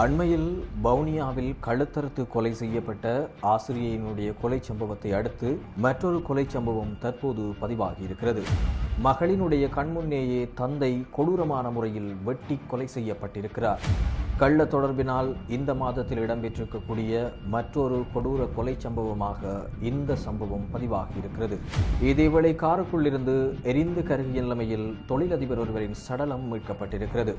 அண்மையில் வவுனியாவில் கழுத்தறுத்து கொலை செய்யப்பட்ட ஆசிரியையினுடைய கொலை சம்பவத்தை அடுத்து மற்றொரு கொலை சம்பவம் தற்போது பதிவாகியிருக்கிறது. மகளினுடைய கண்முன்னேயே தந்தை கொடூரமான முறையில் வெட்டி கொலை செய்யப்பட்டிருக்கிறார். கள்ள தொடர்பினால் இந்த மாதத்தில் இடம்பெற்றிருக்கக்கூடிய மற்றொரு கொடூர கொலை சம்பவமாக இந்த சம்பவம் பதிவாகி இருக்கிறது இதேவேளை காருக்குள்ளிருந்து எரிந்து கருகிய நிலைமையில் தொழிலதிபர் ஒருவரின் சடலம் மீட்கப்பட்டிருக்கிறது.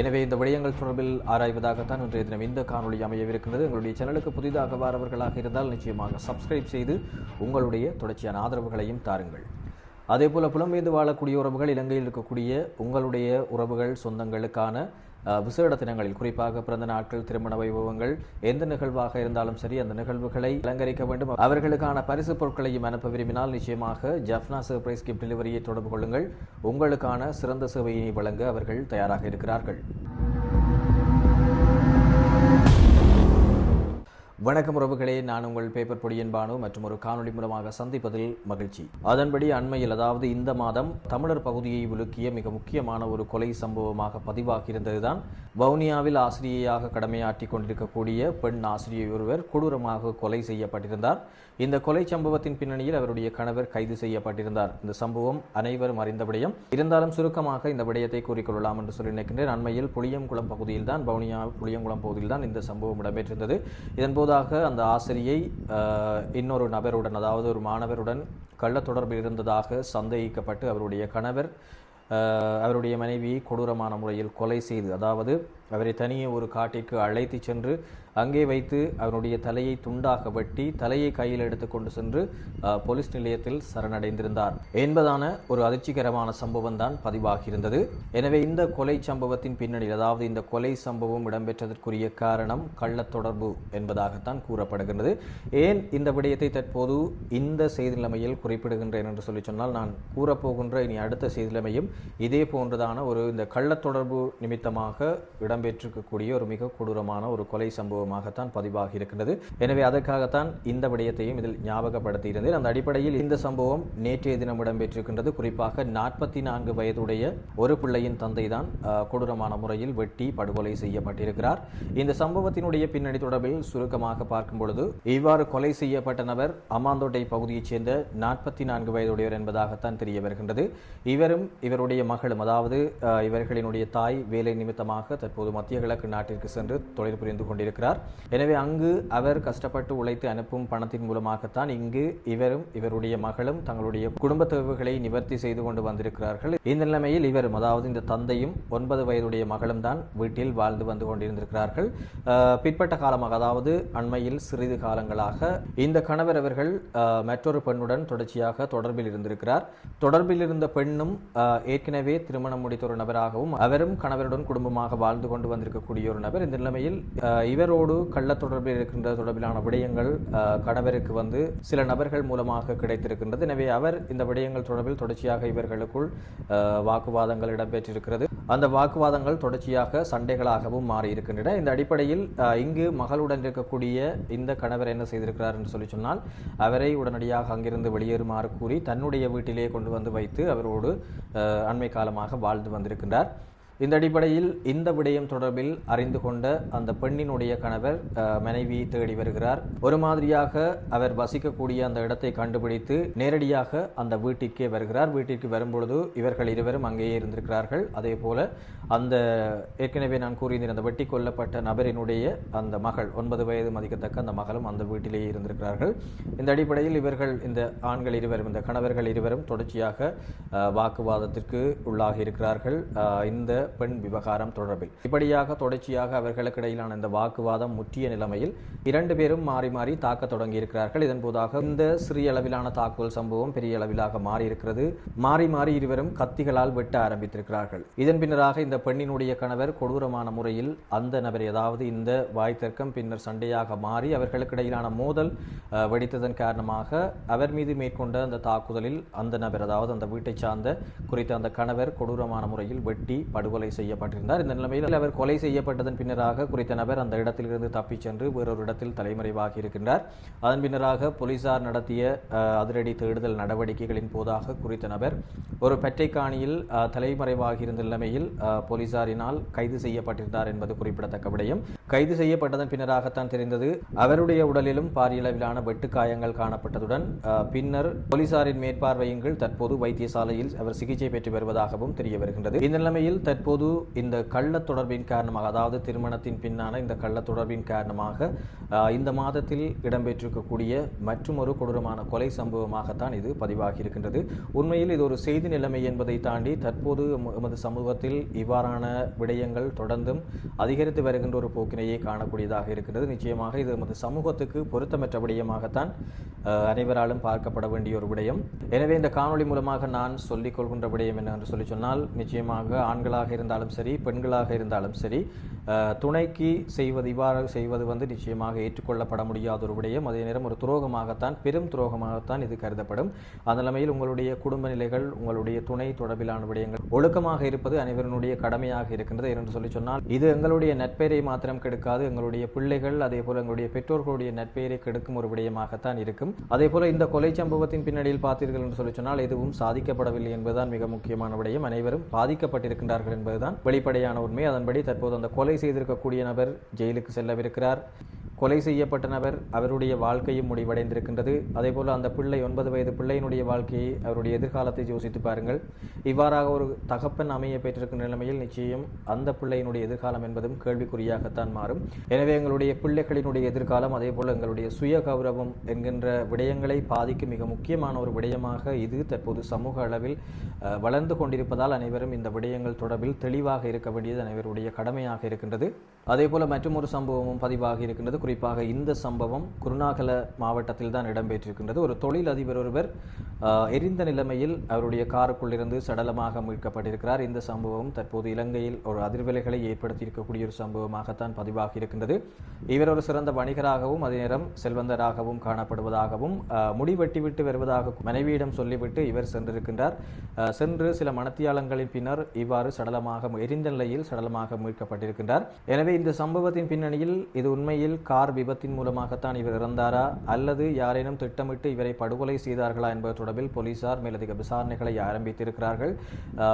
எனவே இந்த விடயங்கள் தொடர்பில் ஆராய்வதாகத்தான் இன்றைய தினம் இந்த காணொளி அமையவிருக்கிறது எங்களுடைய சேனலுக்கு புதிதாக வாரவர்களாக இருந்தால் நிச்சயமாக சப்ஸ்கிரைப் செய்து உங்களுடைய தொடர்ச்சியான ஆதரவுகளையும் தாருங்கள். அதேபோல புலம்பெய்து வாழக்கூடிய உறவுகள் இலங்கையில் இருக்கக்கூடிய உங்களுடைய உறவுகள் சொந்தங்களுக்கான விசேட தினங்களில் குறிப்பாக பிறந்த நாட்கள் திருமண வைபவங்கள் எந்த நிகழ்வாக இருந்தாலும் சரி அந்த நிகழ்வுகளை அலங்கரிக்க வேண்டும். அவர்களுக்கான பரிசு பொருட்களையும் அனுப்ப விரும்பினால் நிச்சயமாக ஜப்னா சர்ப்ரைஸ் கிஃப்ட் டெலிவரியை தொடர்பு கொள்ளுங்கள். உங்களுக்கான சிறந்த சேவையினை வழங்க அவர்கள் தயாராக இருக்கிறார்கள். வணக்கம் உறவுகளே நான் உங்கள் பேப்பர் பொடியன் பானு மற்றும் ஒரு காணொளி மூலமாக சந்திப்பதில் மகிழ்ச்சி. அதன்படி அண்மையில் அதாவது இந்த மாதம் தமிழர் பகுதியை உலுக்கிய மிக முக்கியமான ஒரு கொலை சம்பவமாக பதிவாகியிருந்ததுதான். வவுனியாவில் ஆசிரியையாக கடமையாற்றி கொண்டிருக்கக்கூடிய பெண் ஆசிரியை ஒருவர் கொடூரமாக கொலை செய்யப்பட்டிருந்தார். இந்த கொலை சம்பவத்தின் பின்னணியில் அவருடைய கணவர் கைது செய்யப்பட்டிருந்தார். இந்த சம்பவம் அனைவரும் அறிந்த விடயம். இருந்தாலும் சுருக்கமாக இந்த விடயத்தை கூறிக்கொள்ளலாம் என்று சொல்லி நினைக்கின்றேன். அண்மையில் புளியங்குளம் பகுதியில் தான் வவுனியா புளியங்குளம் பகுதியில் தான் இந்த சம்பவம் இடம்பெற்றிருந்தது. இதன்போது முன்னதாக அந்த ஆசிரியை இன்னொரு நபருடன் அதாவது ஒரு மாணவருடன் கள்ள தொடர்பில் இருந்ததாக சந்தேகிக்கப்பட்டு அவருடைய கணவர் அவருடைய மனைவியை கொடூரமான முறையில் கொலை செய்து அதாவது அவரை தனியே ஒரு காட்டிற்கு அழைத்து சென்று அங்கே வைத்து அவருடைய தலையை துண்டாக வெட்டி தலையை கையில் எடுத்துக்கொண்டு சென்று போலீஸ் நிலையத்தில் சரணடைந்திருந்தார். என்பதான ஒரு அதிர்ச்சிகரமான சம்பவம் தான் பதிவாகியிருந்தது. எனவே இந்த கொலை சம்பவத்தின் பின்னணியில் அதாவது இந்த கொலை சம்பவம் இடம்பெற்றதற்குரிய காரணம் கள்ள தொடர்பு என்பதாகத்தான் கூறப்படுகின்றது. ஏன் இந்த விடயத்தை தற்போது இந்த செய்தி நிலைமையில் குறிப்பிடுகின்றேன் என்று சொல்லி சொன்னால் நான் கூறப்போகின்ற இனி அடுத்த செய்தி நிலைமையும் இதே போன்றதான ஒரு இந்த கள்ள தொடர்பு நிமித்தமாக இடம்பெற்றிருக்கக்கூடிய ஒரு மிக கொடூரமான ஒரு கொலை சம்பவமாகத்தான் பதிவாகி இருக்கின்றது எனவே அதற்காகத்தான் இந்த விடயத்தையும் இதில் ஞாபகப்படுத்தி இருந்தேன் அந்த அடிப்படையில் இந்த சம்பவம் நேற்றைய தினம் இடம்பெற்றிருக்கின்றது. குறிப்பாக நாற்பத்தி நான்கு வயதுடைய ஒரு பிள்ளையின் தந்தை தான் கொடூரமான முறையில் வெட்டி படுகொலை செய்யப்பட்டிருக்கிறார். இந்த சம்பவத்தினுடைய பின்னணி தொடர்பில் சுருக்கமாக பார்க்கும் பொழுது இவ்வாறு கொலை செய்யப்பட்ட நபர் அம்மாந்தோட்டை பகுதியைச் சேர்ந்த நாற்பத்தி நான்கு வயதுடையவர் என்பதாகத்தான் தெரிய வருகின்றது. இவரும் இவருடைய மகளும் அதாவது இவர்களினுடைய தாய் வேலை நிமித்தமாக தற்போது மத்திய கிழக்கு நாட்டிற்கு சென்று தொழில் புரிந்து கொண்டிருக்கிறார். எனவே அங்கு அவர் கஷ்டப்பட்டு உழைத்து அனுப்பும் பணத்தின் மூலமாகத்தான் இங்கு இவரும் இவருடைய மகளும் தங்களுடைய குடும்ப தேவைகளை நிவர்த்தி செய்து கொண்டு வந்திருக்கிறார்கள். இந்த நிலைமையில் இவரும் அதாவது இந்த தந்தையும் ஒன்பது வயதுடைய மகளும் தான் வீட்டில் வாழ்ந்து வந்து கொண்டிருந்திருக்கிறார்கள். பிற்பட்ட காலமாக அதாவது அண்மையில் சிறிது காலங்களாக இந்த கணவர் அவர்கள் மற்றொரு பெண்ணுடன் தொடர்ச்சியாக தொடர்பில் இருந்திருக்கிறார். தொடர்பில் இருந்த பெண்ணும் ஏற்கனவே திருமணம் முடித்த ஒரு நபராகவும் அவரும் கணவருடன் குடும்பமாக வாழ்ந்து கொண்டு வந்திருக்கக்கூடிய ஒரு நபர். இந்த நிலைமையில் இவரோடு கள்ள தொடர்பில் இருக்கின்ற தொடர்பிலான விடயங்கள் கணவருக்கு வந்து சில நபர்கள் மூலமாக கிடைத்திருக்கின்றது. எனவே அவர் இந்த விடயங்கள் தொடர்பில் தொடர்ச்சியாக இவர்களுக்குள் வாக்குவாதங்கள் இடம்பெற்றிருக்கிறது. அந்த வாக்குவாதங்கள் தொடர்ச்சியாக சண்டைகளாகவும் மாறி இருக்கின்றன இந்த அடிப்படையில் அஹ், இங்கு மகளுடன் இருக்கக்கூடிய இந்த கணவர் என்ன செய்திருக்கிறார் என்று சொல்லி சொன்னால் அவரை உடனடியாக அங்கிருந்து வெளியேறுமாறு கூறி தன்னுடைய வீட்டிலே கொண்டு வந்து வைத்து அவரோடு அண்மை காலமாக வாழ்ந்து வந்திருக்கின்றார். இந்த அடிப்படையில் இந்த விடயம் தொடர்பில் அறிந்து கொண்ட அந்த பெண்ணினுடைய கணவர் மனைவி தேடி வருகிறார். ஒரு மாதிரியாக அவர் வசிக்கக்கூடிய அந்த இடத்தை கண்டுபிடித்து நேரடியாக அந்த வீட்டிற்கே வருகிறார். வீட்டிற்கு வரும்பொழுது இவர்கள் இருவரும் அங்கேயே இருந்திருக்கிறார்கள். அதே போல அந்த ஏற்கனவே நான் கூறியிருந்த அந்த வெட்டி கொல்லப்பட்ட நபரினுடைய அந்த மகள் ஒன்பது வயது மதிக்கத்தக்க அந்த மகளும் அந்த வீட்டிலேயே இருந்திருக்கிறார்கள். இந்த அடிப்படையில் இவர்கள் இந்த ஆண்கள் இருவரும் இந்த கணவர்கள் இருவரும் தொடர்ச்சியாக வாக்குவாதத்திற்கு உள்ளாகி இருக்கிறார்கள். இந்த பெண் விவகாரம் தொடர்பில். இப்படியாக தொடர்ச்சியாக அவர்களுக்கு இடையிலான இந்த வாக்குவாதம் முற்றிய நிலைமையில் இரண்டு பேரும் மாறி மாறி தாக்க தொடங்கி இருக்கிறார்கள் இதன் போதாக இந்த சிறிய அளவிலான தாக்குதல் சம்பவம் பெரிய அளவிலாக மாறியிருக்கிறது. மாறி மாறி இருவரும் கத்திகளால் வெட்ட ஆரம்பித்திருக்கிறார்கள். இதன் பின்னராக இந்த பெண்ணினுடைய கணவர் கொடூரமான முறையில் அந்த நபர் ஏதாவது இந்த வாய் தர்க்கம் பின்னர் சண்டையாக மாறி அவர்களுக்கு இடையிலான மோதல் வெடித்ததன் காரணமாக அவர் மீது மேற்கொண்ட அந்த தாக்குதலில் அந்த நபர் அதாவது அந்த வீட்டை சார்ந்த குறித்த அந்த கணவர் கொடூரமான முறையில் வெட்டி படுகொலை படுகொலை செய்யப்பட்டிருந்தார். இந்த நிலைமையில் அவர் கொலை செய்யப்பட்டதன் பின்னராக குறித்த நபர் அந்த இடத்திலிருந்து தப்பிச் சென்று வேறொரு இடத்தில் தலைமறைவாகி இருக்கின்றார். அதன் பின்னராக போலீசார் நடத்திய அதிரடி தேடுதல் நடவடிக்கைகளின் போதாக குறித்த நபர் ஒரு பெற்றைக்காணியில் தலைமறைவாகி இருந்த நிலைமையில் போலீசாரினால் கைது செய்யப்பட்டிருந்தார் என்பது குறிப்பிடத்தக்க விடயம். கைது செய்யப்பட்டதன் பின்னராகத்தான் தெரிந்தது. அவருடைய உடலிலும் பாரியளவிலான வெட்டு காயங்கள் காணப்பட்டதுடன் பின்னர் போலீசாரின் மேற்பார்வையின் கீழ் தற்போது வைத்தியசாலையில் அவர் சிகிச்சை பெற்று வருவதாகவும் தெரிய வருகின்றது. இந்த நிலைமையில் தற்போது இந்த கள்ள தொடர்பின் காரணமாக அதாவது திருமணத்தின் பின்னான இந்த கள்ள தொடர்பின் காரணமாக இந்த மாதத்தில் இடம்பெற்றிருக்கக்கூடிய மற்றும் ஒரு கொடூரமான கொலை சம்பவமாகத்தான் இது பதிவாகி இருக்கின்றது உண்மையில் இது ஒரு செய்தி நிலைமை என்பதை தாண்டி தற்போது எமது சமூகத்தில் இவ்வாறான விடயங்கள் தொடர்ந்தும் அதிகரித்து வருகின்ற ஒரு போக்கு போக்கினையே காணக்கூடியதாக இருக்கிறது. நிச்சயமாக இது நமது சமூகத்துக்கு பொருத்தமற்ற விடயமாகத்தான் அனைவராலும் பார்க்கப்பட வேண்டிய ஒரு விடயம். எனவே இந்த காணொளி மூலமாக நான் சொல்லிக் கொள்கின்ற விடயம் என்னவென்று சொல்லி சொன்னால் நிச்சயமாக ஆண்களாக இருந்தாலும் சரி பெண்களாக இருந்தாலும் சரி துணைக்கு செய்வது இவ்வாறு செய்வது வந்து நிச்சயமாக ஏற்றுக்கொள்ளப்பட முடியாத ஒரு விடயம். அதே நேரம் ஒரு துரோகமாகத்தான் பெரும் துரோகமாகத்தான் இது கருதப்படும். அந்த நிலைமையில் உங்களுடைய குடும்ப நிலைகள் உங்களுடைய துணை தொடர்பிலான விடயங்கள் ஒழுக்கமாக இருப்பது அனைவருடைய கடமையாக இருக்கின்றது என்று சொல்லி சொன்னால் இது எங்களுடைய நட்பெயரை மாத்திரம் கெடுக்காது எங்களுடைய பிள்ளைகள் அதே போல எங்களுடைய பெற்றோர்களுடைய நட்பெயரை கெடுக்கும் ஒரு விடயமாகத்தான் இருக்கும். அதே போல இந்த கொலை சம்பவத்தின் பின்னணியில் பார்த்தீர்கள் என்று சொல்லி சொன்னால் எதுவும் சாதிக்கப்படவில்லை என்பதுதான் மிக முக்கியமான விடயம். அனைவரும் பாதிக்கப்பட்டிருக்கின்றார்கள் என்பதுதான் வெளிப்படையான உண்மை. அதன்படி தற்போது அந்த கொலை செய்திருக்கக்கூடிய நபர் ஜெயிலுக்கு செல்லவிருக்கிறார். கொலை செய்யப்பட்ட நபர் அவருடைய வாழ்க்கையும் முடிவடைந்திருக்கின்றது. அதேபோல் அந்த பிள்ளை ஒன்பது வயது பிள்ளையினுடைய வாழ்க்கையை அவருடைய எதிர்காலத்தை யோசித்து பாருங்கள். இவ்வாறாக ஒரு தகப்பன் அமைய பெற்றிருக்கின்ற நிலைமையில் நிச்சயம் அந்த பிள்ளையினுடைய எதிர்காலம் என்பதும் கேள்விக்குறியாகத்தான் மாறும். எனவே எங்களுடைய பிள்ளைகளினுடைய எதிர்காலம் அதேபோல் எங்களுடைய சுய கௌரவம் என்கின்ற விடயங்களை பாதிக்கும் மிக முக்கியமான ஒரு விடயமாக இது தற்போது சமூக அளவில் வளர்ந்து கொண்டிருப்பதால் அனைவரும் இந்த விடயங்கள் தொடர்பில் தெளிவாக இருக்க வேண்டியது அனைவருடைய கடமையாக இருக்கின்றது. அதேபோல மற்றும் ஒரு சம்பவமும் பதிவாகி இருக்கின்றது. குறிப்பாக இந்த சம்பவம் குருநாகல மாவட்டத்தில் தான் இடம்பெற்றிருக்கின்றது. ஒரு தொழில் அதிபர் ஒருவர் எரிந்த நிலைமையில் அவருடைய காருக்குள்ளிருந்து சடலமாக மீட்கப்பட்டிருக்கிறார். இந்த சம்பவம் தற்போது இலங்கையில் ஒரு அதிர்வலைகளை ஏற்படுத்தியிருக்கக்கூடிய ஒரு சம்பவமாகத்தான் பதிவாகி இருக்கின்றது. இவர் ஒரு சிறந்த வணிகராகவும் அதே நேரம் செல்வந்தராகவும் காணப்படுவதாகவும் முடிவெட்டிவிட்டு வருவதாக மனைவியிடம் சொல்லிவிட்டு இவர் சென்றிருக்கின்றார். சென்று சில மனத்தியாளங்களின் பின்னர் இவ்வாறு சடலமாக எரிந்த நிலையில் சடலமாக மீட்கப்பட்டிருக்கின்றார். எனவே இந்த சம்பவத்தின் பின்னணியில் இது உண்மையில் கார் விபத்தின் மூலமாகத்தான் இவர் இறந்தாரா? அல்லது யாரேனும் திட்டமிட்டு இவரை படுகொலை செய்தார்களா என்பது தொடர்பில் போலீசார் மேலதிக விசாரணைகளை ஆரம்பித்திருக்கிறார்கள்.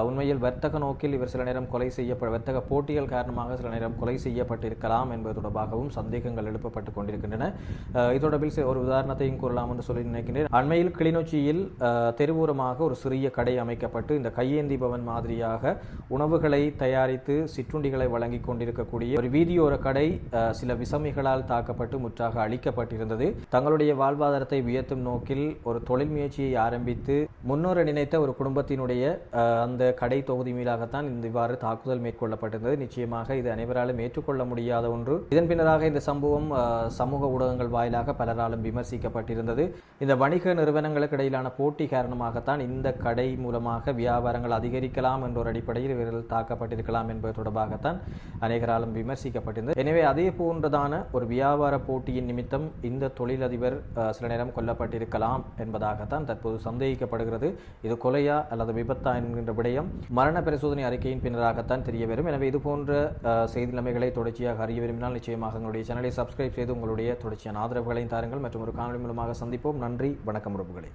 உண்மையில் வர்த்தக நோக்கில் இவர் சில நேரம் கொலை செய்யப்பட வர்த்தக போட்டிகள் காரணமாக சில நேரம் கொலை செய்யப்பட்டிருக்கலாம் என்பது தொடர்பாகவும் சந்தேகங்கள் எழுப்பப்பட்டு கொண்டிருக்கின்றன. இது தொடர்பில் ஒரு உதாரணத்தையும் கூறலாம் என்று சொல்லி நினைக்கின்றேன். அண்மையில் கிளிநொச்சியில் தெருவோரமாக ஒரு சிறிய கடை அமைக்கப்பட்டு இந்த கையேந்தி பவன் மாதிரியாக உணவுகளை தயாரித்து சிற்றுண்டிகளை வழங்கிக் கொண்டிருக்கக்கூடிய ஒரு வீதியோர கடை சில விசமிகளால் தாக்கப்பட்டு முற்றாக அழிக்கப்பட்டிருந்தது. தங்களுடைய வாழ்வாதாரத்தை உயர்த்தும் நோக்கில் ஒரு தொழில் முயற்சியை ஆரம்பித்து முன்னோர நினைத்த ஒரு குடும்பத்தினுடைய அந்த கடை தொகுதி மீதாகத்தான் இந்த இவ்வாறு தாக்குதல் மேற்கொள்ளப்பட்டிருந்தது. நிச்சயமாக இது அனைவராலும் ஏற்றுக்கொள்ள முடியாத ஒன்று. இதன் பின்னராக இந்த சம்பவம் சமூக ஊடகங்கள் வாயிலாக பலராலும் விமர்சிக்கப்பட்டிருந்தது. இந்த வணிக நிறுவனங்களுக்கு இடையிலான போட்டி காரணமாகத்தான் இந்த கடை மூலமாக வியாபாரங்கள் அதிகரிக்கலாம் என்ற ஒரு அடிப்படையில் இவர்கள் தாக்கப்பட்டிருக்கலாம் என்பது தொடர்பாகத்தான் அநேகராலும் விமர்சிக்கப்பட்டிருந்தது. எனவே அதே போன்றதான ஒரு வியாபார போட்டியின் நிமித்தம் இந்த தொழிலதிபர் சில நேரம் கொல்லப்பட்டிருக்கலாம் என்பதாகத்தான் தற்போது சந்தேகிக்கப்படுகிறது. இது கொலையா அல்லது விபத்தா என்கின்ற விடயம் மரண பரிசோதனை அறிக்கையின் பின்னராகத்தான் தெரிய வரும் எனவே இது போன்ற செய்தி நிலைமைகளை தொடர்ச்சியாக அறிய விரும்பினால் நிச்சயமாக எங்களுடைய சேனலை சப்ஸ்கிரைப் செய்து உங்களுடைய தொடர்ச்சியான ஆதரவுகளையும் தாருங்கள். மற்றும் ஒரு காணொலி மூலமாக சந்திப்போம். நன்றி வணக்கம் உறவுகளே.